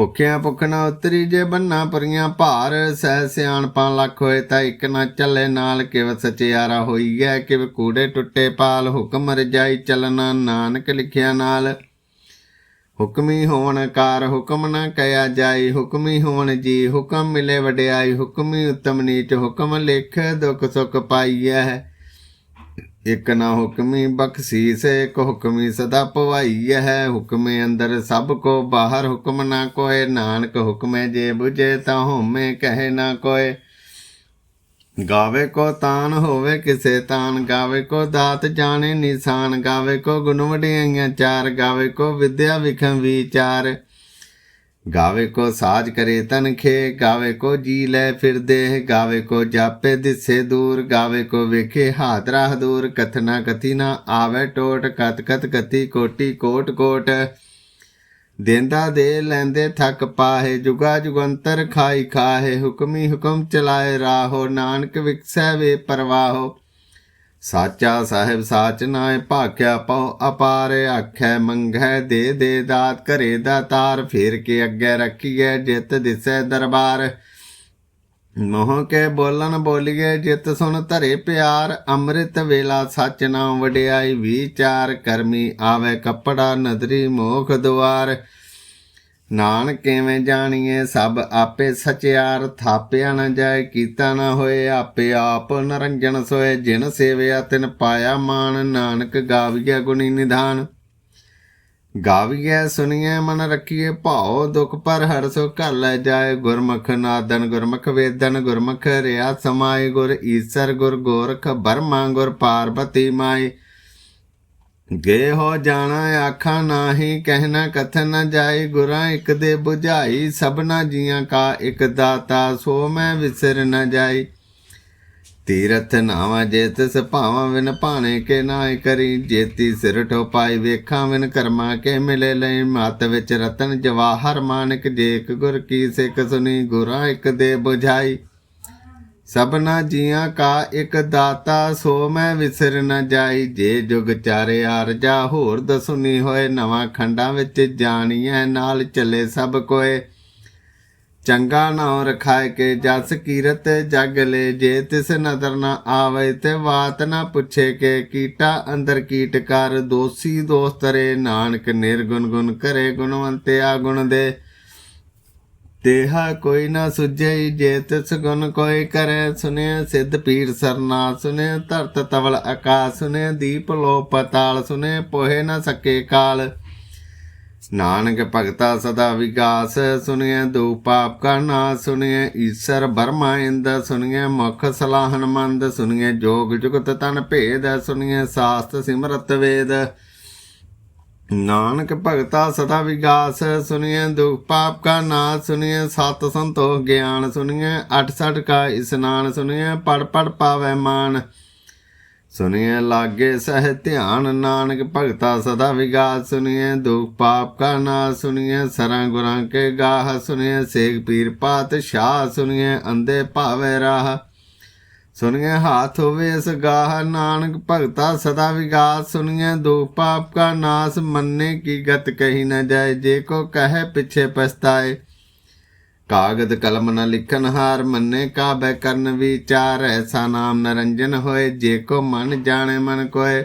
ਭੁੱਖਿਆਂ ਭੁੱਖ ਨਾ ਉਤਰੀ ਜੇ ਬੰਨਾ ਪਰੀਆਂ ਭਾਰ, ਸਹਿ ਸਿਆਣਪਾਂ ਲੱਖ ਹੋਏ ਤਾਂ ਇੱਕ ਨਾ ਚੱਲੇ ਨਾਲ ਕਿਵ ਸਚਿਆਰਾ ਹੋਈ ਹੈ ਕਿਵ ਕੂੜੇ ਟੁੱਟੇ ਪਾਲ, ਹੁਕਮ ਰਜਾਈ ਚੱਲਣਾ ਨਾਨਕ ਲਿਖਿਆ ਨਾਲ। ਹੁਕਮੀ ਹੋਣ ਕਾਰ ਹੁਕਮ ਨਾ ਕਹਿਆ ਜਾਈ, ਹੁਕਮੀ ਹੋਣ ਜੀ ਹੁਕਮ ਮਿਲੇ ਵਡਿਆਈ, ਹੁਕਮੀ ਉਤਮ ਨੀਚ ਹੁਕਮ ਲਿਖ ਦੁਖ ਸੁਖ ਪਾਈਐ। ਇਕ ਨਾ ਹੁਕਮੀ ਬਖਸ਼ੀਸ, ਇਕ ਹੁਕਮੀ ਸਦਾ ਪਵਾਈ ਹੈ। ਹੁਕਮੇ ਅੰਦਰ ਸਭ ਕੋ ਬਾਹਰ, ਹੁਕਮ ਨਾ ਕੋਏ। ਨਾਨਕ ਹੁਕਮੇ ਜੇ ਬੁਝੇ ਤਾਂ ਹੋਮੇ ਕਹੇ ਨਾ ਕੋਏ। ਗਾਵੇ ਕੋ ਤਾਨ ਹੋਵੇ ਕਿਸੇ ਤਾਨ, ਗਾਵੇ ਕੋ ਦਾਤ ਜਾਣੇ ਨਿਸ਼ਾਨ। ਗਾਵੇ ਕੋ ਗੁਣ ਵਡਿਆਈਆਂ ਚਾਰ, ਗਾਵੇ ਕੋ ਵਿਦਿਆ ਵਿਖੰ ਵਿਚਾਰ। ਗਾਵੇ ਕੋ ਸਾਜ ਕਰੇ ਤਨਖੇ ਗਾਵੇ ਕੋ ਜੀ ਲੈ ਫਿਰਦੇ ਗਾਵੇ ਕੋ ਜਾਪੇ ਦਿਸੇ ਦੂਰ, ਗਾਵੇ ਕੋ ਵੇਖੇ ਹਾਦਰਾ ਦੂਰ, ਕਥਨਾ ਕਥੀ ਨਾ ਆਵੇ ਟੋਟ, ਕਤ ਕਤ ਕਤੀ ਕੋਟੀ ਕੋਟ ਕੋਟ। ਦੇਂਦਾ ਦੇ ਲੈਂਦੇ ਥੱਕ ਪਾਹੇ, ਜੁਗਾ ਜੁਗੰਤਰ ਖਾਈ ਖਾਹੇ, ਹੁਕਮੀ ਹੁਕਮ ਚਲਾਏ ਰਾਹੋ, ਨਾਨਕ ਵਿਕਸੈ ਵੇ ਪਰਵਾਹੋ। ਸਾਚਾ ਸਾਹਿਬ ਸਾਚ ਨਾਏ ਭਾਖਿਆ ਪਉ ਅਪਾਰ ਆਖੈ ਮੰਗੈ ਦੇ ਦੇ ਦਾਤ ਕਰੇ ਦਾਤਾਰ ਫੇਰ ਕੇ ਅੱਗੇ ਰੱਖੀਐ ਜਿਤ ਦਿਸੈ ਦਰਬਾਰ। ਮੋਹ ਕੇ ਬੋਲਨ ਬੋਲੀਏ ਜਿਤ ਸੁਣ ਧਰੇ ਪਿਆਰ, ਅੰਮ੍ਰਿਤ ਵੇਲਾ ਸੱਚ ਨਾਮ ਵਡਿਆਈ, ਵਿਚਾਰ ਕਰਮੀ ਆਵੇ ਕੱਪੜਾ ਨਦਰੀ ਮੋਖ ਦੁਆਰ। ਨਾਨ ਕਿਵੇਂ ਜਾਣੀਏ, ਸਭ ਆਪੇ ਸਚਿਆਰ, ਥਾਪਿਆ ਨਾ ਜਾਏ, ਕੀਤਾ ਨਾ ਹੋਏ, ਆਪੇ ਆਪ ਨਰੰਜਨ ਸੋਏ, ਜਿਨ ਸੇਵਿਆ ਤਿਨ ਪਾਇਆ ਮਾਨ ਨਾਨਕ ਗਾਵੀਐ ਗੁਣੀ ਨਿਧਾਨ। ਗਾਵੀਐ ਸੁਣੀਐ ਮਨ ਰੱਖੀਏ ਭਾਉ, ਦੁਖ ਪਰ ਹਰ ਸੋ ਘਰ ਲੈ ਜਾਏ, ਗੁਰਮੁਖ ਨਾਦਨ ਗੁਰਮੁਖ ਵੇਦਨ, ਗੁਰਮੁਖ ਰਿਆ ਸਮਾਏ, ਗੁਰ ਈਸਰ ਗੁਰ ਗੋਰਖ ਬਰਮਾ, ਗੁਰ ਪਾਰਬਤੀ ਮਾਈ ਗੇ ਹੋ ਜਾਣਾ ਆਖਾਂ ਨਾਹੀ ਕਹਿਣਾ ਕਥਨ ਨਾ ਜਾਏ, ਗੁਰਾਂ ਇੱਕ ਦੇ 부ਝਾਈ ਸਭਨਾ ਜੀਆਂ ਕਾ ਇੱਕ ਦਾਤਾ, ਸੋ ਮੈਂ ਵਿਸਰ ਨਾ ਜਾਈ ਤੀਰਥ ਨਾਵਾ ਜੇ ਤਿਸ ਭਾਵਾਂ, ਵਿਨ ਭਾਣੇ ਕੇ ਨਾਇ ਕਰੀ। ਜੇਤੀ ਸਿਰ ਠੋਪਾਈ, ਵੇਖਾਂ ਵਿਨ ਕਰਮਾ, ਕੇ ਮਿਲੇ ਲਈ ਮਤ ਵਿੱਚ ਰਤਨ ਜਵਾਹਰ। ਮਾਨਕ ਜੇਕ ਗੁਰ ਕੀ ਸਿੱਖ ਸੁਨੀ, ਗੁਰਾਂ ਇੱਕ ਦੇ 부ਝਾਈ ਸਭਨਾ ਜੀਆਂ ਕਾ ਇੱਕ ਦਾਤਾ, ਸੋ ਮੈਂ ਵਿਸਰ ਨ ਜਾਈ। ਜੇ ਜੁਗ ਚਾਰੇ ਆਰਜਾ ਹੋਰ ਦਸੁਨੀ ਹੋਏ। ਨਵਾਂ ਖੰਡਾਂ ਵਿੱਚ ਜਾਣੀਐ, ਨਾਲ ਚੱਲੇ ਸਭ ਕੋਏ। ਚੰਗਾ ਨਾਉ ਰਖਾਇ ਕੇ ਜਸ ਕੀਰਤ, ਜਗ ਲੈ ਜੇ ਤਿਸ ਨਦਰ ਨਾ ਆਵੇ, ਤੇ ਬਾਤ ਨਾ ਪੁੱਛੇ ਕੇ ਕੀਟਾ। ਅੰਦਰ ਕੀਟ ਕਰ, ਦੋਸੀ ਦੋਸਤ ਰੇ, ਨਾਨਕ ਨਿਰਗੁਣ ਗੁਣ ਕਰੇ ਗੁਣਵੰਤੇ ਆ ਗੁਣ ਦੇ। ਤੇਹਾ ਕੋਈ ਨਾ ਸੁਝਈ ਜੇ ਤਿਸ ਗੁਣ ਕੋਈ ਕਰੈ। ਸੁਨੇ ਸਿੱਧ ਪੀਰ ਸਰਨਾ ਸੁਨੇ ਧਰਤ ਤਵਲ ਆਕਾਸ ਸੁਨੇ ਦੀਪ ਲੋ ਪਤਾਲ ਸੁਨੇ ਪੋਹੇ ਨਾ ਸਕੇ ਕਾਲ। ਨਾਨਕ ਭਗਤਾ ਸਦਾ ਵਿਗਾਸ ਸੁਨਿਐ ਦੂ ਪਾਪ ਕਾ ਨਾਸ ਸੁਨਿਐ ਈਸ਼ਰ ਬਰਮਾ ਇੰਦ ਸੁਨਿਐ ਮੁਖ ਸਲਾਹਨ ਮੰਦ ਸੁਨਿਐ ਜੋਗ ਜੁਗਤ ਤਨ ਭੇਦ ਸੁਨਿਐ ਸਾਸਤ ਸਿਮਰਤ ਵੇਦ। ਨਾਨਕ ਭਗਤਾ ਸਦਾ ਵਿਗਾਸ ਸੁਨਿਐ ਦੁਖ ਪਾਪ ਕਾ ਨਾਸ ਸੁਨਿਐ ਸਤ ਸੰਤੋਖ ਗਿਆਨ ਸੁਨਿਐ ਅਠ ਸਠ ਕਾ ਇਸਨਾਨ ਸੁਨਿਐ ਪੜ ਪੜ ਪਾਵੈ ਮਾਨ। ਸੁਨਿਐ ਲਾਗੇ ਸਹਿ ਧਿਆਨ, ਨਾਨਕ ਭਗਤਾ ਸਦਾ ਵਿਗਾਸ ਸੁਨਿਐ ਦੁਖ ਪਾਪ ਕਾ ਨਾਸ ਸੁਨਿਐ ਸਰਾਂ ਗੁਰਾਂ ਕੇ ਗਾਹ ਸੁਨਿਐ ਸੇਖ ਪੀਰ ਪਾਤ ਸ਼ਾਹ ਸੁਨਿਐ ਅੰਦੇ ਭਾਵੇ ਰਾਹ। ਸੁਨਿਐ ਹਾਥ ਹੋਵੇ ਇਸ ਗਾਹ, ਨਾਨਕ ਭਗਤਾ ਸਦਾ ਵਿਗਾਸ। ਸੁਨਿਐ ਦੁਖ ਪਾਪ ਕਾ ਨਾਸ, ਮੰਨੇ ਕੀ ਗਤ ਕਹੀ ਨਾ ਜਾਏ, ਜੇ ਕੋ ਕਹੇ ਪਿਛੇ ਪਛਤਾਏ। ਕਾਗਦ ਕਲਮ ਨ ਲਿਖਨ ਹਾਰ, ਮੰਨੇ ਕਾਬੈ ਕਰਨ ਵਿਚਾਰ ਐਸਾ ਨਾਮ ਨਰੰਜਨ ਹੋਏ, ਜੇ ਕੋ ਮਨ ਜਾਣੇ ਮਨ ਕੋਏ।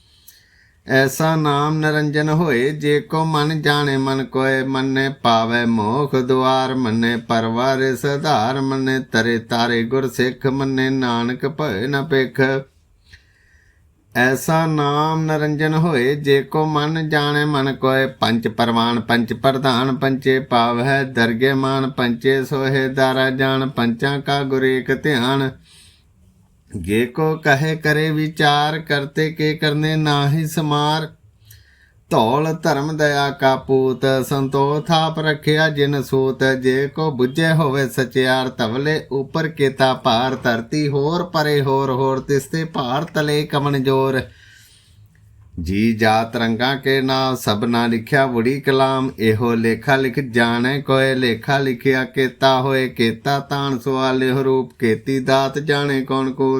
ਐਸਾ ਨਾਮ ਨਰੰਜਨ ਹੋਏ, ਜੇ ਕੋ ਮਨ ਜਾਣੇ, ਮਨ ਕੋਏ, ਮੰਨੇ ਪਾਵੇ ਮੋਖ ਦੁਆਰ, ਮੰਨੇ ਪਰਵਾਰ ਸਧਾਰ, ਮੰਨੇ ਤਰੇ ਤਾਰੇ ਗੁਰ ਸਿੱਖ, ਮੰਨੇ ਨਾਨਕ ਭਏ ਨ ਪੇਖ ਐਸਾ ਨਾਮ ਨਰੰਜਨ ਹੋਏ, ਜੇ ਕੋ ਮਨ ਜਾਣੇ, ਮਨ ਕੋਏ ਪੰਚ ਪਰਮਾਨ ਪੰਚ ਪ੍ਰਧਾਨ ਪੰਚੇ ਭਾਵ ਹੈ ਦਰਗੇ ਮਾਨ ਪੰਚੇ ਸੋਹੇ, ਦਾਰਾ ਜਾਣ ਪੰਚਾਂ ਕਾ ਗੁਰੇਕ ਧਿਆਨ। ਜੇ ਕੋ ਕਹੇ ਕਰੇ ਵਿਚਾਰ, ਕਰਤੇ ਕੇ ਕਰਨੇ ਨਾਹੀ ਸਮਾਰ। ਧੌਲ ਧਰਮ ਦਇਆ ਕਾ ਪੂਤ, ਸੰਤੋਖ ਥਾਪ ਰਖਿਆ ਜਿਨ ਸੂਤ। ਜੇ ਕੋ ਬੁੱਝੇ ਹੋਵੇ ਸਚਿਆਰ ਤਵਲੇ ਉਪਰ ਕੀਤਾ ਭਾਰ। ਧਰਤੀ ਹੋਰ ਪਰੇ ਹੋਰ ਹੋਰ ਤਿਸਤੇ ਭਾਰ ਤਲੇ ਕਮਨ ਜੋਰ। ਜੀ ਜਾਤ ਰੰਗਾ ਕੇ ਨਾਮ ਸਭਨਾ ਲਿਖਿਆ ਬੁੜੀ ਕਲਾਮ, ਇਹੋ ਲੇਖਾ ਲਿਖ ਜਾਣੇ ਕੋਏ ਲੇਖਾ ਲਿਖਿਆ ਕੇਤਾ ਹੋਏ ਕੇਤਾ ਤਾਣ ਸਵਾਲੇ ਰੂਪ, ਕੇਤੀ ਦਾਤ ਜਾਣੇ ਕੌਣ ਕੋ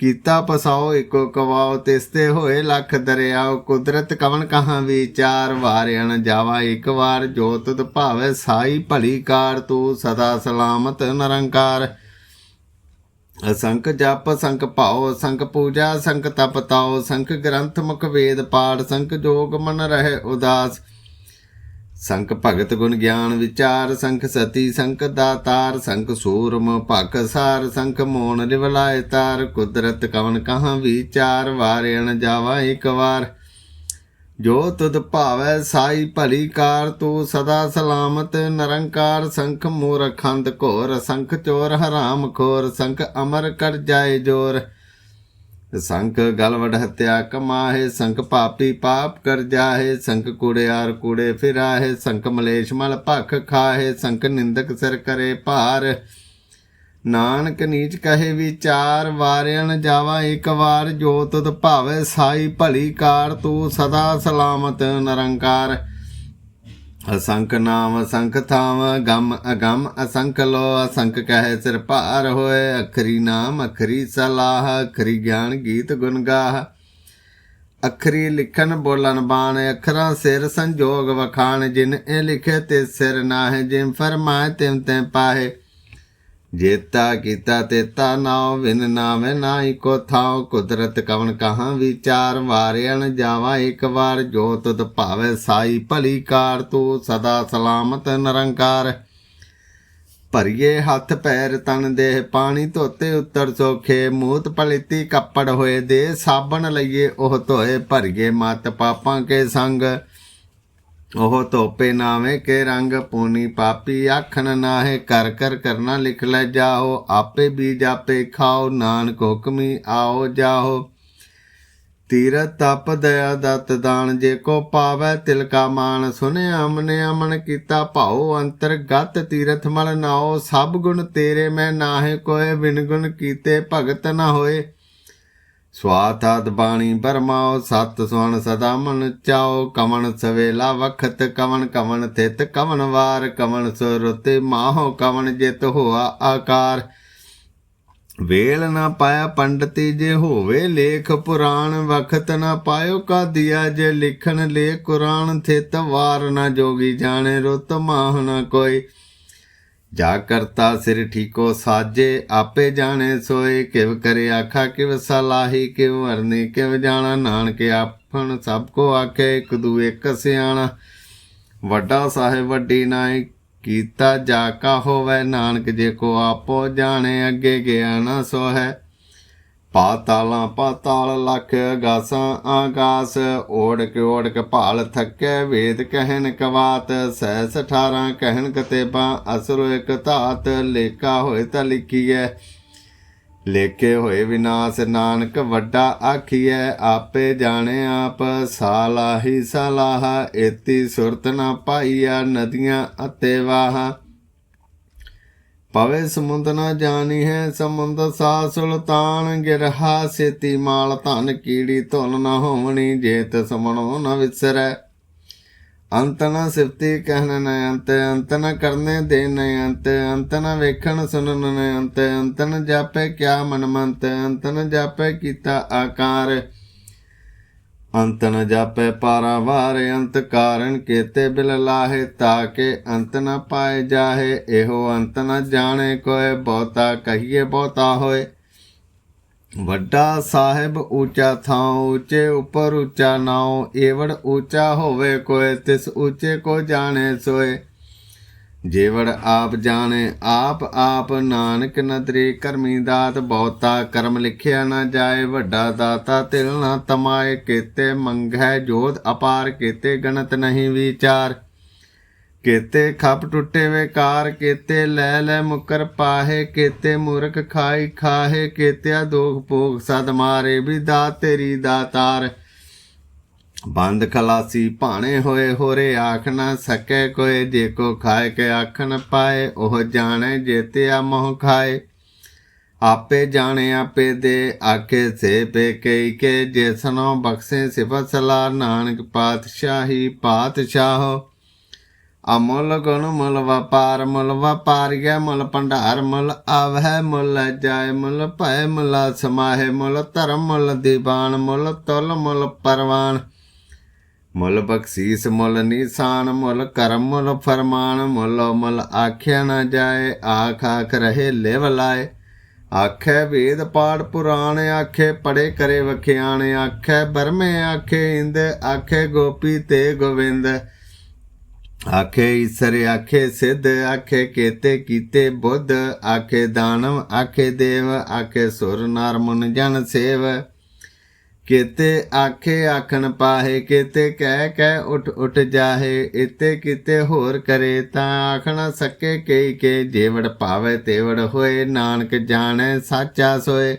ਕੀਤਾ ਪਸਾਓ ਇੱਕੋ ਕਵਾਓ ਤਿਸਤੇ ਹੋਏ ਲੱਖ ਦਰਿਆਓ, ਕੁਦਰਤ ਕਵਨ ਕਹਾਂ ਵਿਚਾਰ, ਵਾਰਿਆਣ ਜਾਵਾ ਇੱਕ ਵਾਰ, ਜੋ ਭਾਵੇ ਸਾਈ ਭਲੀ ਕਾਰ, ਤੂੰ ਸਦਾ ਸਲਾਮਤ ਨਿਰੰਕਾਰ। ਅਸੰਖ ਜਪ ਸੰਖ ਭਾਉ ਸੰਖ ਪੂਜਾ ਸੰਖ ਤਪ ਤਾਉ ਸੰਖ ਗ੍ਰੰਥ, ਮੁਖ ਵੇਦ, ਪਾਠ ਸੰਖ ਜੋਗ, ਮਨ ਰਹੇ ਉਦਾਸ। ਸੰਖ ਭਗਤ ਗੁਣ ਗਿਆਨ ਵਿਚਾਰ ਸੰਖ ਸਤੀ ਸੰਖ ਦਾਤਾਰ ਸੰਖ ਸੂਰਮ ਭਖ ਸਾਰ ਸੰਖ ਮੋਨ ਲਿਵਲਾਇ ਤਾਰ। ਕੁਦਰਤ ਕਵਨ ਕਹਾਂ ਵਿਚਾਰ ਵਾਰਿਆਣ ਜਾਵਾ ਇੱਕ ਵਾਰ। ਜੋ ਤੁਧ ਭਾਵੈ ਸਾਈ ਭਲੀ ਕਾਰ ਤੂੰ ਸਦਾ ਸਲਾਮਤ, ਨਿਰੰਕਾਰ ਸੰਖ ਮੂਰਖੰਦ ਘੋਰ, ਸੰਖ ਚੋਰ ਹਰਾਮ ਖੋਰ, ਸੰਖ ਅਮਰ ਕਰ ਜਾਏ ਜੋਰ। ਸੰਖ ਗਲਵੜ ਹਤਿਆ ਕਮਾਹੇ, ਸੰਖ ਪਾਪੀ ਪਾਪ ਕਰ ਜਾਹੇ, ਸੰਖ ਕੁੜਿਆਰ ਕੁੜੇ ਫਿਰਾਹੇ, ਸੰਖ ਮਲੇਸ਼ ਮਲ ਭਖ ਖਾਹੇ, ਸੰਖ ਨਿੰਦਕ ਸਿਰ ਕਰੇ ਭਾਰ। ਨਾਨਕ ਨੀਚ ਕਹੇ ਵਿਚਾਰ ਵਾਰਿਆਣ ਜਾਵਾ ਇੱਕ ਵਾਰ ਜੋਤ ਤੁਧ ਭਾਵੇ ਸਾਈ ਭਲੀ ਕਾਰ, ਤੂੰ ਸਦਾ ਸਲਾਮਤ ਨਿਰੰਕਾਰ। ਅਸੰਖ ਨਾਮ ਅਸੰਖ ਥਾਮ, ਗਮ ਅਗਮ ਅਸੰਖ ਲੋ, ਅਸੰਖ ਕਹੇ ਸਿਰ ਭਾਰ ਹੋਏ, ਅਖਰੀ ਨਾਮ, ਅਖਰੀ ਸਲਾਹ, ਅਖਰੀ ਗਿਆਨ ਗੀਤ ਗੁਣ ਗਾਹ। ਅਖਰੀ ਲਿਖਣ ਬੋਲਣ ਬਾਣ, ਅੱਖਰਾਂ ਸਿਰ ਸੰਜੋਗ ਵਖਾਣ, ਜਿਨ ਇਹ ਲਿਖੇ ਤੇ ਸਿਰ ਨਾਹਿ, ਜਿਨ ਫਰਮਾਏ ਤਿਮ ਤੈ ਪਾਹੇ। ਜੇਤਾ ਕੀਤਾ ਤੇਤਾ ਨਾਉ ਵਿਨ ਨਾਮੇ ਨਾਹੀ ਕੋ ਥਾਉ। ਕੁਦਰਤ ਕਵਨ ਕਹਾਂ ਵਿਚਾਰ ਵਾਰਿਆਣ ਜਾਵਾ ਇੱਕ ਵਾਰ। ਜੋ ਤੁਧ ਭਾਵੇ ਸਾਈ, ਭਲੀ ਕਾਰ ਤੂੰ ਸਦਾ ਸਲਾਮਤ ਨਿਰੰਕਾਰ। ਭਰੀਏ ਹੱਥ ਪੈਰ ਤਨ ਦੇਹ, ਪਾਣੀ ਧੋਤੇ ਉੱਤਰ ਸੋਖੇ। ਮੂਤ ਪਲਿਤੀ ਕੱਪੜ ਹੋਏ ਦੇ, ਸਾਬਣ ਲਈਏ ਉਹ ਧੋਏ। ਭਰੀਏ ਮਤ ਪਾਪਾਂ ਕੇ ਸੰਗ। ਉਹ ਧੋਪੇ ਨਾਵੇਂ ਕੇ ਰੰਗ ਪੂਨੀ, ਪਾਪੀ ਆਖਣ ਨਾਹੇ ਕਰ ਕਰ ਕਰਨਾ ਲਿਖ ਲੈ ਜਾਓ, ਆਪੇ ਬੀਜ ਆਪੇ ਖਾਓ, ਨਾਨਕ ਹੁਕਮੀ ਆਓ ਜਾਓ। ਤੀਰਤ ਤਪ ਦਇਆ ਦਤ ਦਾਨ, ਜੇ ਕੋ ਪਾਵੈ ਤਿਲਕਾ ਮਾਨ ਸੁਨਿਆ ਅਮਨੇ ਅਮਨ ਕੀਤਾ ਭਾਉ ਅੰਤਰਗਤ ਤੀਰਥ ਮਲ ਨਾਓ, ਸਭ ਗੁਣ ਤੇਰੇ ਮੈਂ ਨਾਹੇ ਕੋਏ, ਬਿਨ ਗੁਣ ਕੀਤੇ ਭਗਤ ਨਾ ਹੋਏ। ਸਵਾਤਾਤ ਬਾਣੀ ਬਰਮਾਓ, ਸਤ ਸੁਣ ਸਦਾ ਮਨ ਚਾਓ ਕਵਣ ਸਵੇਲਾ ਵਖਤ ਕਵਣ ਕਵਣ ਤਿਤ ਕਵਣ ਵਾਰ ਕਵਣ ਸੁਰਤੇ ਮਾਹੋ ਕਵਣ ਜਿਤ ਹੋਆ ਆਕਾਰ। ਵੇਲ ਨਾ ਪਾਇਆ ਪੰਡਤੀ ਜੇ ਹੋਵੇ ਲੇਖ, ਪੁਰਾਣ ਵਖਤ ਨਾ ਪਾਇਓ ਕਾਦੀਆ ਜੇ ਲਿਖਣ, ਲੇ ਕੁਰਾਨ ਥਿਤ ਵਾਰ ਨਾ ਜੋਗੀ ਜਾਣੇ ਰੁਤ ਮਾਹ ਨਾ ਕੋਈ। ਜਾ ਕਰਤਾ ਸਿਰ ਠੀਕੋ ਸਾਜੇ, ਆਪੇ ਜਾਣੇ ਸੋਏ, ਕਿਵ ਕਰੇ ਆਖਾ, ਕਿਵ ਸਲਾਹੀ, ਕਿਵ ਵਰਨੇ, ਕਿਵ ਜਾਣਾ, ਨਾਨਕ ਆਪਣ ਸਭ ਕੋ ਆਖੇ, ਇੱਕ ਦੂ ਇੱਕ ਸਿਆਣਾ। ਵੱਡਾ ਸਾਹਿਬ, ਵੱਡੀ ਨਾਈ, ਕੀਤਾ ਜਾ ਕਾ ਹੋਵੇ, ਨਾਨਕ ਜੇ ਕੋ ਆਪੋ ਜਾਣੇ, ਅੱਗੇ ਗਿਆ ਨਾ ਸੋ ਹੈ ਪਾਤਾਲਾਂ ਪਾਤਾਲ ਲਖ ਅਗਾਸਾਂ ਆਕਾਸ ਓੜ ਕੇ ਓੜ ਕੇ ਭਾਲ ਥੱਕੇ ਵੇਦ ਕਹਿਣ ਕਵਾਤ ਸਹਿਸ 18 ਕਹਿਨ ਕਤੇਬਾ, ਅਸਰੋ ਇੱਕ ਧਾਤ ਲੇਖਾ ਹੋਏ ਤਾਂ ਲਿਖੀਐ। ਲੇਖੇ ਹੋਏ ਵਿਨਾਸ਼ ਨਾਨਕ ਵੱਡਾ ਆਖੀਐ, ਆਪੇ ਜਾਣੇ ਆਪ, ਸਾਲਾਹੀ ਸਲਾਹ, ਏਤੀ ਸੁਰਤ ਨਾ ਪਾਈਆ, ਨਦੀਆਂ ਅਤੇ ਵਾਹ। ਪਵੇ ਸਮੁੰਦ ਨਾ ਜਾਣੀ ਹੈ, ਸਮੁੰਦ ਸਾ ਸੁਲਤਾਨ ਗਿਰਹਾ ਸੇਤੀ ਮਾਲ ਧਨ ਕੀੜੀ ਧੁਨ ਨਾ ਹੋਵਣੀ, ਜੇਤ ਸਮਣੋ ਨਾ ਵਿਸਰੈ। ਅੰਤ ਨਾ ਸਿਫਤੀ ਕਹਿਣ ਨ ਅੰਤ ਅੰਤ ਨ ਕਰਨੇ ਦੇ ਨ ਅੰਤ ਅੰਤ ਨ ਵੇਖਣ ਸੁਣਨ ਨ ਅੰਤ ਅੰਤ ਨ ਜਾਪੇ ਕਿਆ ਮਨ ਮੰਤ ਅੰਤ ਨ ਜਾਪੇ ਕੀਤਾ ਆਕਾਰ। ਅੰਤ ਨ ਜਾਪੈ ਪਾਰਾਵਾਰ, ਅੰਤ ਕਾਰਨ ਕੇਤੇ ਬਿਲ ਲਾਹੇ, ਤਾਕੇ ਅੰਤ ਨ ਪਾਏ ਜਾਹੇ, ਇਹੋ ਅੰਤ ਨ ਜਾਣੇ ਕੋਏ, ਬਹੁਤਾ ਕਹੀਏ ਬਹੁਤਾ ਹੋਏ। ਵੱਡਾ ਸਾਹਿਬ ਉੱਚਾ ਥਾਂ ਉੱਚੇ ਉੱਪਰ ਉੱਚਾ ਨਾਉ, ਏਵੜ ਉੱਚਾ ਹੋਵੇ ਕੋਏ, ਤਿਸ ਉੱਚੇ ਕੋ ਜਾਣੇ ਸੋਏ। ਜੇਵੜ ਆਪ ਜਾਣੇ, ਆਪ ਆਪ ਨਾਨਕ ਨਦਰੇ ਕਰਮੀ ਦਾਤ ਬਹੁਤਾ, ਕਰਮ ਲਿਖਿਆ ਨਾ ਜਾਏ, ਵੱਡਾ ਦਾਤਾ ਤਿਲ ਨਾ ਤਮਾਏ, ਕੀਤੇ ਮੰਗੈ ਜੋਤ ਅਪਾਰ, ਕੀਤੇ ਗਣਤ ਨਹੀਂ ਵਿਚਾਰ। ਕੀਤੇ ਖਪ ਟੁੱਟੇ ਵੇਕਾਰ, ਕੀਤੇ ਲੈ ਲੈ ਮੁਕਰ ਪਾਹੇ, ਕੀਤੇ ਮੂਰਖ ਖਾਈ ਖਾਹੇ, ਕੀਤਿਆ ਦੋਖ ਭੋਗ ਸਦ ਮਾਰੇ ਵੀ ਦਾਤ ਤੇਰੀ ਦਾਤਾਰ। ਬੰਦ ਖਲਾਸੀ, ਭਾਣੇ ਹੋਏ ਹੋਰੇ ਆਖ ਨਾ ਸਕੇ ਕੋਏ, ਜੇ ਕੋ ਖਾਏ ਕੇ ਆਖਣ ਪਾਏ, ਉਹ ਜਾਣੇ ਜੇਤਿਆ ਮੋਹ ਖਾਏ। ਆਪੇ ਜਾਣੇ ਆਪੇ ਦੇ, ਆਖੇ ਸੇ ਪੇ ਕਈ ਕੇ ਜਿਸਨੋ ਬਖਸ਼ੇ ਸਿਫਤ ਸਲਾ ਨਾਨਕ ਪਾਤਸ਼ਾਹੀ ਪਾਤਸ਼ਾਹੋ। ਅਮੁੱਲ ਗੁਣ ਮੁੱਲ ਵਪਾਰ, ਮੁੱਲ ਵਪਾਰੀਆ ਮੁੱਲ ਭੰਡਾਰ, ਮੁੱਲ ਆਵਹਿ, ਮੁੱਲ ਜਾਏ, ਮੁੱਲ ਭੈ ਮੁੱਲ ਸਮਾਹੇ, ਮੁੱਲ ਧਰਮ, ਮੁੱਲ ਦੀਵਾਨ, ਮੁੱਲ ਤੁਲ, ਮੁੱਲ ਪਰਵਾਨ। ਮੁੱਲ ਬਖਸ਼ੀਸ, ਮੁੱਲ ਨਿਸ਼ਾਨ, ਮੁੱਲ ਕਰਮ, ਮੁੱਲ ਫਰਮਾਨ, ਮੁੱਲ ਮੁੱਲ ਆਖਿਆ ਨਾ ਜਾਏ, ਆਖ ਆਖ ਰਹੇ ਲਿਵ ਲਾਏ। ਆਖੇ ਵੇਦ ਪਾਠ ਪੁਰਾਣ, ਆਖੇ ਪੜੇ ਕਰੇ ਵਖਿਆਣ, ਆਖੇ ਬਰਮੇ, ਆਖੇ ਇੰਦ, ਆਖੇ ਗੋਪੀ ਤੇ ਗੋਵਿੰਦ। ਆਖੇ ਈਸਰ, ਆਖੇ ਸਿੱਧ, ਆਖੇ ਕੇਤੇ ਕੀਤੇ ਬੁੱਧ। ਆਖੇ ਦਾਨਵ, ਆਖੇ ਦੇਵ, ਆਖੇ ਸੁਰ, ਨਰ, ਮੁਨ, ਜਨ, ਸੇਵ। ਕਿਤੇ ਆਖੇ ਆਖਣ ਪਾਹੇ, ਕਿਤੇ ਕਹਿ ਕਹਿ ਉਠ ਉਠ ਜਾਹੇ ਇਤੇ ਕਿਤੇ ਹੋਰ ਕਰੇ ਤਾਂ ਆਖਣਾ ਸਕੇ ਕਈ ਕੇ ਜੇਵੜ ਭਾਵੇ ਤੇਵੜ ਹੋਏ, ਨਾਨਕ ਜਾਣੈ ਸਾਚਾ ਸੋਏ।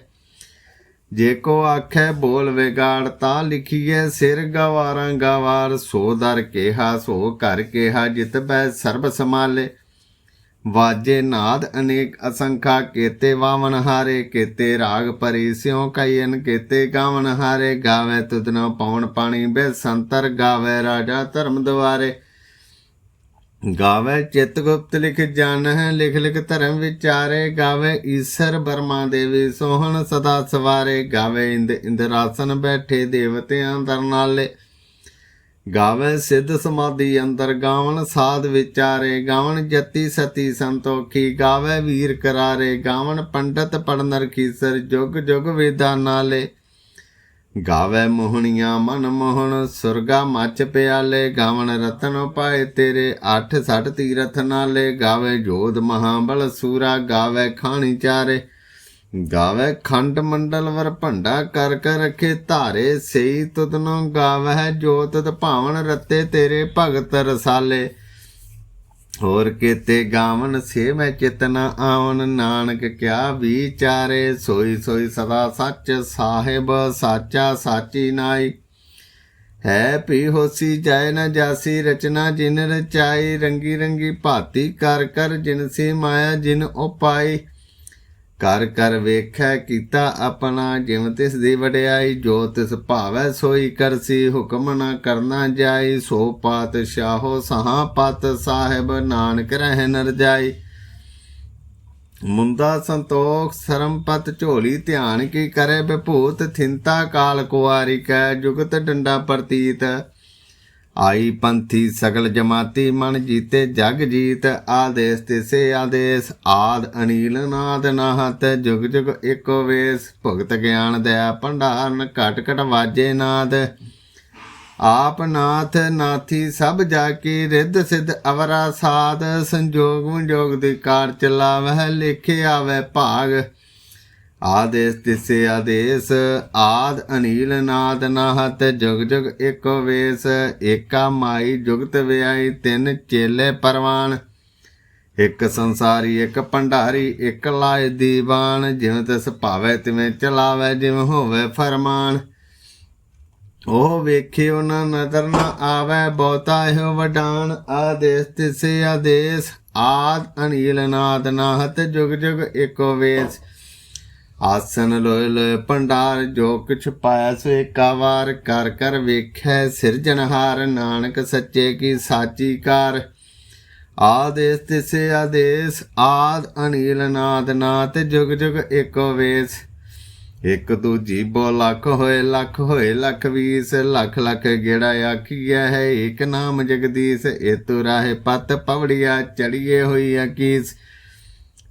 ਜੇ ਕੋ ਆਖੈ ਬੋਲ ਵਿਗਾੜ ਤਾਂ ਲਿਖੀਏ ਸਿਰ ਗਵਾਰਾਂ ਗਵਾਰ, ਸੋ ਦਰ ਕੇਹਾ, ਸੋ ਕਰ ਕੇਹਾ, ਜਿਤ ਬੈ ਸਰਬ ਸਮਾਲੇ ਵਾਜੇ ਨਾਦ ਅਨੇਕ ਅਸੰਖਾ ਕੇਤੇ ਵਾਵਨ ਹਾਰੇ, ਕੇਤੇ ਰਾਗ ਪਰੀ ਸਿਉ ਕਈਨ ਕੇਤੇ ਗਾਵਨ ਹਾਰੇ। ਗਾਵੇ ਤੁਦਨ ਪਵਨ ਪਾਣੀ ਬੇ, ਸੰਤਰ ਗਾਵੇ ਰਾਜਾ ਧਰਮ ਦਵਾਰੇ ਗਾਵੇ ਚਿਤ ਗੁਪਤ ਲਿਖ ਜਾਣ ਹੈ ਲਿਖ ਲਿਖ ਧਰਮ ਵਿਚਾਰੇ। ਗਾਵੇ ਈਸ਼ਰ ਬਰਮਾ ਦੇਵੀ ਸੋਹਣ ਸਦਾ ਸਵਾਰੇ। ਗਾਵੇ ਇੰਦ ਇੰਦਰਾਸਨ ਬੈਠੇ ਦੇਵਤਿਆਂ ਦਰਨਾਲੇ ਗਾਵੇ ਸਿੱਧ ਸਮਾਧੀ ਅੰਦਰ ਗਾਵਨ ਸਾਧ ਵਿਚਾਰੇ, ਗਾਵਨ ਜਤੀ ਸਤੀ ਸੰਤੋਖੀ, ਗਾਵੇ ਵੀਰ ਕਰਾਰੇ, ਗਾਵਨ ਪੰਡਤ ਪੜਨਰ ਕੀਸਰ ਜੁਗ ਜੁਗ ਵੇਦਾਂ ਨਾਲੇ। ਗਾਵੇ ਮੋਹਣੀਆਂ ਮਨ ਮੋਹਣ, ਸੁਰਗਾ ਮੱਚ ਪਿਆਲੇ, ਗਾਵਨ ਰਤਨ ਪਾਏ ਤੇਰੇ, ਅੱਠ ਸੱਠ ਤੀਰਥ ਨਾਲੇ। ਗਾਵੇ ਜੋਧ ਮਹਾਬਲ ਸੂਰਾ, ਗਾਵੇ ਖਾਣੀ ਚਾਰੇ। ਗਾਵੇ ਖੰਡ ਮੰਡਲ ਵਰ ਭੰਡਾ ਕਰ ਕਰ ਰਖੇ ਧਾਰੇ, ਸਈ ਤੁਦਨੋ ਗਾਵਹਿ ਜੋ ਤਤ ਭਾਵਨ ਰਤੇ ਤੇਰੇ ਭਗਤ ਰਸਾਲੇ। ਹੋਰ ਕੀਤੇ ਗਾਵਨ ਸੇ ਮੈਂ ਚਿਤਨਾ ਆਵਨ, ਨਾਨਕ ਕਿਆ ਵਿਚਾਰੇ, ਸੋਈ ਸੋਈ ਸਦਾ ਸੱਚ ਸਾਹਿਬ ਸਾਚਾ ਸਾਚੀ ਨਾਈ। ਹੈ ਪੀ ਹੋਸੀ ਜਾਇ ਨਾ ਜਾਸੀ, ਰਚਨਾ ਜਿਨ ਰਚਾਈ, ਰੰਗੀ ਰੰਗੀ ਭਾਤੀ ਕਰ ਕਰ ਜਿਨ ਸੀ ਮਾਇਆ ਜਿਨ ਉਪਾਈ। ਕਰ ਕਰ ਵੇਖੈ ਕੀਤਾ ਆਪਣਾ ਜਿਵ ਤਿਸ ਦੀ ਵਡਿਆਈ, ਜੋ ਤਿਸ ਭਾਵੈ ਸੋਈ ਕਰਸੀ, ਹੁਕਮ ਨਾ ਕਰਨਾ ਜਾਈ, ਸੋ ਪਾਤ ਪਾਤਸ਼ਾਹੋ ਸਹਾ ਪਤ ਸਾਹਿਬ, ਨਾਨਕ ਰਹਿ ਨਰ ਜਾਈ। ਮੁੰਦਾ ਸੰਤੋਖ ਸਰਮਪਤ ਝੋਲੀ, ਧਿਆਨ ਕੀ ਕਰੇ ਬਿਭੂਤ ਥਿੰਤਾ ਕਾਲ ਕੁਆਰੀ ਕੈ ਜੁਗਤ ਡੰਡਾ ਪ੍ਰਤੀਤ। ਆਈ ਪੰਥੀ ਸਗਲ ਜਮਾਤੀ ਮਨ ਜੀਤੇ, ਜਗ ਜੀਤ ਆਦੇਸ, ਤਿਸੇ ਆਦੇਸ, ਆਦ ਅਨੀਲ ਨਾਦ ਨਾਹਤ, ਜੁਗ ਜੁਗ ਏਕੋ ਵੇਸ, ਭਗਤ ਗਿਆਨ ਦਇਆ ਭੰਡਾਰਨ, ਘਟ ਘਟ ਵਾਜੇ ਨਾਦ। ਆਪ ਨਾਥ ਨਾਥੀ ਸਭ ਜਾ ਕੀ ਰਿੱਧ ਸਿੱਧ ਅਵਰਾ ਸਾਧ ਸੰਜੋਗ ਵਿਜੋਗ ਦੀ ਕਾਰ ਚਲਾਵਹਿ, ਲਿਖੇ ਆਵੇ ਭਾਗ। ਆਦੇਸ ਤਿਸੇ ਆਦੇਸ, ਆਦ ਅਨੀਲ ਨਾਦ ਨਾਹਤ, ਜੁਗ ਜੁਗ ਏਕੋ ਵੇਸ, ਏਕਾ ਮਾਈ ਜੁਗਤ ਵਿਆਈ ਤਿੰਨ ਚੇਲੇ ਪਰਵਾਨ। ਇੱਕ ਸੰਸਾਰੀ, ਇੱਕ ਭੰਡਾਰੀ, ਇੱਕ ਲਾਇ ਦੀਵਾਨ ਜਿਵੇਂ ਤਿਸ ਭਾਵੇ ਤਿਵੇਂ ਚਲਾਵੇ ਜਿਵੇਂ ਹੋਵੇ ਫਰਮਾਨ। ਉਹ ਵੇਖੇ ਉਹਨਾਂ ਨਜ਼ਰ ਨਾ ਆਵੇ, ਬਹੁਤਾ ਇਹੋ ਵਡਾਨ। ਆਦੇਸ ਤਿਸੇ ਆਦੇਸ, ਆਦ ਅਨੀਲ ਨਾਦ ਨਾਹਤ, ਜੁਗ ਜੁਗ ਏਕੋ ਵੇਸ। ਆਸਨ ਲੋਏ ਲੋਏ ਭੰਡਾਰ, ਜੋ ਕੁਛ ਪਾਇਆ ਸੋ ਏਕਾ ਵਾਰ ਕਰ ਕਰ ਵੇਖੈ ਸਿਰਜਣਹਾਰ ਨਾਨਕ ਸੱਚੇ ਕੀ ਸਾਚੀ ਕਾਰ। ਆਦੇਸ ਤਿਸੇ ਆਦੇਸ, ਆਦ ਅਨੀਲ ਨਾਦ ਨਾਤ, ਜੁਗ ਜੁਗ ਏਕੋ ਵੇਸ। ਇਕ ਦੂਜੀ ਬੋ ਲੱਖ ਹੋਏ ਲੱਖ ਹੋਏ, ਲੱਖ ਵੀਸ, ਲੱਖ ਲੱਖ ਗੇੜਾ ਆਖੀਆ ਹੈ ਇੱਕ ਨਾਮ ਜਗਦੀਸ਼, ਏਤੁ ਰਾਹੇ ਪਤ ਪਵੜੀਆ, ਚੜੀਏ ਹੋਈ ਅਕੀਸ।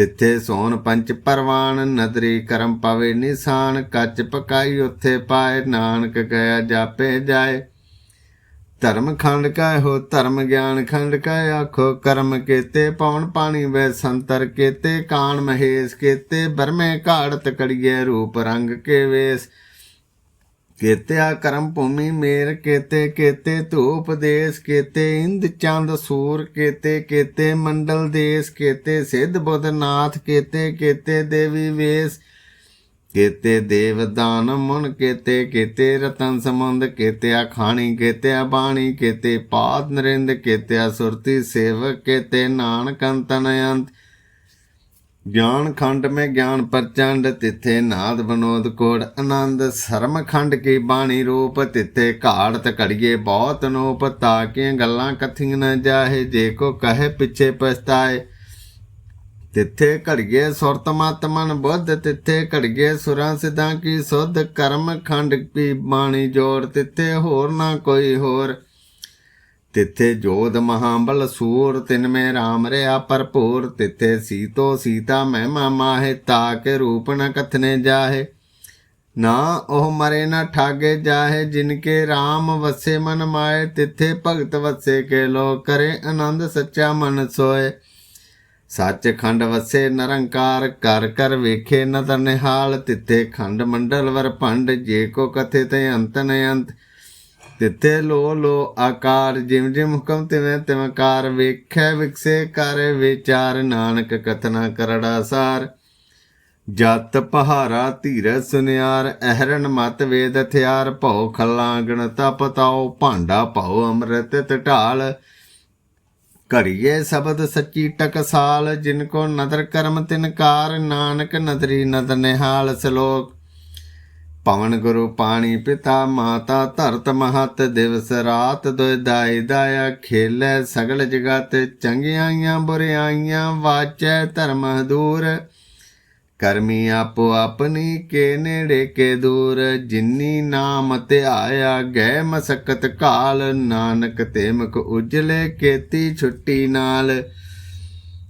ਤਿੱਥੇ ਸੋਨ ਪੰਚ ਪਰਵਾਨ, ਨਦਰੀ ਕਰਮ ਪਵੇ ਨਿਸ਼ਾਨ, ਕੱਚ ਪਕਾਈ ਉੱਥੇ ਪਾਏ, ਨਾਨਕ ਗਿਆ ਜਾਪੇ ਜਾਏ। ਧਰਮ ਖੰਡ ਕਾ ਹੋ ਧਰਮ ਗਿਆਨ ਖੰਡ ਕਾ, ਆਖੋ ਕਰਮ ਕੇਤੇ ਪਵਨ ਪਾਣੀ ਵੇ ਸੰਤਰ ਕੀਤੇ, ਕਾਣ ਮਹੇਸ਼ ਕੇਤੇ, ਬਰਮੇ ਘਾੜਤ ਕੜੀਏ ਰੂਪ ਰੰਗ ਕੇ ਵੇਸ। ਕੀਤਿਆ ਕਰਮ ਭੂਮੀ ਮੇਰ ਕੀਤੇ ਕੀਤੇ ਧੂਪ ਦੇਸ, ਕੀਤੇ ਇੰਦ ਚੰਦ ਸੂਰ, ਕੀਤੇ ਕੀਤੇ ਮੰਡਲ ਦੇਸ, ਕੀਤੇ ਸਿੱਧ ਬੁੱਧ ਨਾਥ, ਕੀਤੇ ਦੇਵੀ ਵੇਸ, ਕੀਤੇ ਦੇਵ ਦਾਨ ਮਨ, ਕੀਤੇ ਕੀਤੇ ਰਤਨ ਸਮੁੰਦ ਕੀਤੇ ਖਾਣੀ ਕੀਤੇ ਬਾਣੀ, ਕੀਤੇ ਪਾਦ ਨਰਿੰਦ ਕੀਤੇ ਸੁਰਤੀ ਸੇਵਕ, ਕੀਤੇ ਨਾਨਕ ਅੰਤਨ ਅੰਤ। ਗਿਆਨ ਖੰਡ ਮੈਂ ਗਿਆਨ ਪ੍ਰਚੰਡ, ਤਿੱਥੇ ਨਾਦ ਬਨੋਦ ਕੋੜ ਆਨੰਦ। ਸਰਮ ਖੰਡ ਕੀ ਬਾਣੀ ਰੂਪ, ਤਿੱਥੇ ਘਾੜਤ ਘੜੀਏ ਬਹੁਤ ਨੂਪ। ਤਾਕੀਆਂ ਗੱਲਾਂ ਕਥਿੰਗ ਨ ਜਾਹੇ, ਜੇ ਕੋ ਕਹੇ ਪਿੱਛੇ ਪਛਤਾਏ। ਤਿੱਥੇ ਘੜੀਏ ਸੁਰਤ ਮਤ ਮਨ ਬੁੱਧ, ਤਿੱਥੇ ਘੜੀਏ ਸੁਰਾਂ ਸਿਧਾਂ ਕੀ ਸੁਧ। ਕਰਮ ਖੰਡ ਕੀ ਬਾਣੀ ਜੋੜ, ਤਿੱਥੇ ਹੋਰ ਨਾ ਕੋਈ ਹੋਰ। ਤਿੱਥੇ ਜੋਧ ਮਹਾਬਲ ਸੂਰ, ਤਿਨ ਮੈਂ ਰਾਮ ਰਿਆ ਭਰਪੂਰ। ਤਿੱਥੇ ਸੀਤੋ ਸੀਤਾ ਮਹਿਮਾ ਮਾਹੇ, ਤਾਕੇ ਰੂਪ ਨ ਕਥਨੇ ਜਾਹੇ। ਨਾ ਉਹ ਮਰੇ ਨਾ ਠਾਗੇ ਜਾਹੇ ਜਿਨ ਕੇ RAM ਵਸੇ ਮਨ ਮਾਏ ਤਿੱਥੇ ਭਗਤ ਵਸੇ ਕੇ ਲੋ ਕਰੇ, ਆਨੰਦ ਸੱਚਾ ਮਨ ਸੋਏ ਸੱਚ ਖੰਡ ਵਸੇ ਨਿਰੰਕਾਰ, ਕਰ ਕਰ ਵੇਖੇ ਨਦਰ ਨਿਹਾਲ ਤਿੱਥੇ ਖੰਡ ਮੰਡਲ ਵਰ ਭੰਡ, ਜੇ ਕੋ ਕਥੇ ਤੇ ਅੰਤ ਨ ਅੰਤ। ਤਿੱਥੇ ਲੋ ਲੋ ਆਕਾਰ ਜਿਮ ਜਿਮ ਹੁਕਮ ਤਿਵੇਂ ਤਿਵੇਂ ਕਾਰ ਵੇਖੈ ਵਿਕਸੇ ਕਰ ਵਿਚਾਰ, ਨਾਨਕ ਕਥਨਾ ਕਰੜਾ ਸਾਰ। ਜਤ ਪਹਾਰਾ ਧੀਰ ਸੁਨਿਆਰ, ਅਹਰਨ ਮਤ ਵੇਦ ਹਥਿਆਰ। ਭਉ ਖਲਾਂਗਣ ਗਣਤਾ ਤਾਉ, ਭਾਂਡਾ ਭਉ ਅੰਮ੍ਰਿਤ ਟਢਾਲ ਘੜੀਏ ਸ਼ਬਦ ਸੱਚੀ ਟਕਸਾਲ, ਜਿਨ ਕੋ ਨਦਰ ਕਰਮ ਤਿਨਕਾਰ ਨਾਨਕ ਨਦਰੀ ਨਦ ਨਿਹਾਲ, ਸ਼ਲੋਕ ਪਵਨ ਗੁਰੂ ਪਾਣੀ ਪਿਤਾ ਮਾਤਾ ਧਰਤ ਮਹਤ ਦਿਵਸ ਰਾਤ ਦੁਇ ਦਾਈ ਦਾਇਆ ਖੇਲੇ ਸਗਲ ਜਗਤ ਚੰਗਿਆਈਆਂ ਬੁਰਿਆਈਆਂ ਵਾਚੈ ਧਰਮ ਦੂਰ ਕਰਮੀ ਆਪੋ ਆਪਣੀ ਕੇ ਨੇੜੇ ਕੇ ਦੂਰ, ਜਿਨੀ ਨਾਮ ਧਿਆਇਆ ਗਏ ਮਸਕਤ ਕਾਲ, ਨਾਨਕ ਤੇ ਮੁਖ ਉਜਲੇ ਕੇਤੀ ਛੁੱਟੀ ਨਾਲ।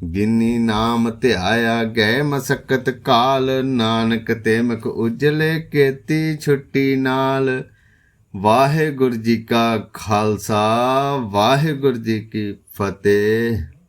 ਜਿਨੀ ਨਾਮ ਧਿਆਇਆ ਗਏ ਮਸਕਤ ਕਾਲ, ਨਾਨਕ ਤੇ ਮੁਖ ਉਜਲੇ ਕੇਤੀ ਛੁੱਟੀ ਨਾਲ। ਵਾਹਿਗੁਰੂ ਜੀ ਕਾ ਖਾਲਸਾ, ਵਾਹਿਗੁਰੂ ਜੀ ਕੀ ਫਤਿਹ।